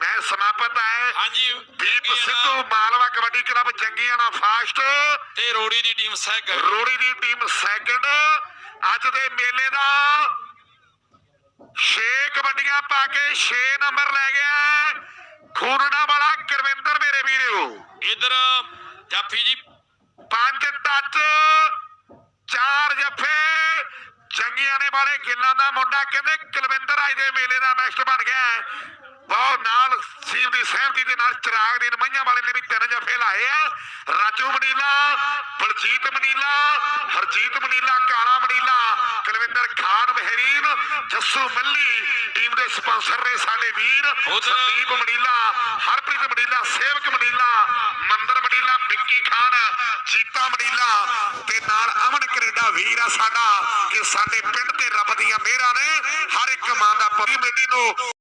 ਮੈਂ ਸਮਾਪਤ ਹੈ। ਹਾਂਜੀ। Deep Sidhu Malwa kabaddi club Jangiana first. ਤੇ ਰੋੜੀ ਦੀ ਟੀਮ ਸੈਕੰਡ ਰੋੜੀ ਦੀ ਟੀਮ ਸੈਕੰਡ ਅੱਜ ਦੇ ਮੇਲੇ ਦਾ 6 ਕਬੱਡੀਆਂ ਪਾ ਕੇ 6 ਨੰਬਰ ਲੈ ਗਿਆ ਖੂਨਣਾ ਵਾਲਾ ਗੁਰਵਿੰਦਰ ਮੇਰੇ ਵੀਰੋ। ਇਧਰ ਜਾਫੀ ਜੀ। ਪੰਜ ਟੱਚ ਚਾਰ ਜੱਫੇ। ਜੰਗੀਆਂ ਨੇ ਵਾਲੇ ਗਿੱਲਾਂ ਦਾ ਮੁੰਡਾ ਕਹਿੰਦੇ ਕੁਲਵਿੰਦਰ ਅੱਜ ਦੇ ਮੇਲੇ ਦਾ ਬੈਸਟ ਬਣ ਗਿਆ। ਬਹੁਤ ਨਾਲ ਸੀਮ ਦੀ ਸਹਿਮਤੀ ਦੇ ਨਾਲ ਚਿਰਾਗ ਦੀ ਮਈਆਂ ਵਾਲੇ ਨੇ ਵੀ ਤਿੰਨ ਜੱਫੇ ਲਾਏ ਆ। Raju Manila Baljit Manila Harjit Manila Kala Manila Kulwinder Khan Mehrin Jassu Malli team ਦੇ ਸਪਾਂਸਰ ਨੇ ਸਾਡੇ ਵੀਰ Sandeep Manila Harpreet Manila Sewak Manila ਮੰਦਰ ਮਨੀਲਾ ਵਿੱਕੀ ਖਾਨ ਜੀਤਾ ਮਨੀਲਾ ਤੇ ਨਾਲ ਅਮਨ ਕੈਨੇਡਾ ਵੀਰ ਆ ਸਾਡਾ ਕਿ ਸਾਡੇ ਪਿੰਡ ਤੇ ਰੱਬ ਦੀਆਂ ਮਿਹਰਾਂ ਨੇ ਹਰ ਇੱਕ ਮਾਂ ਦਾ ਪਤੀ ਕਮੇਟੀ ਨੂੰ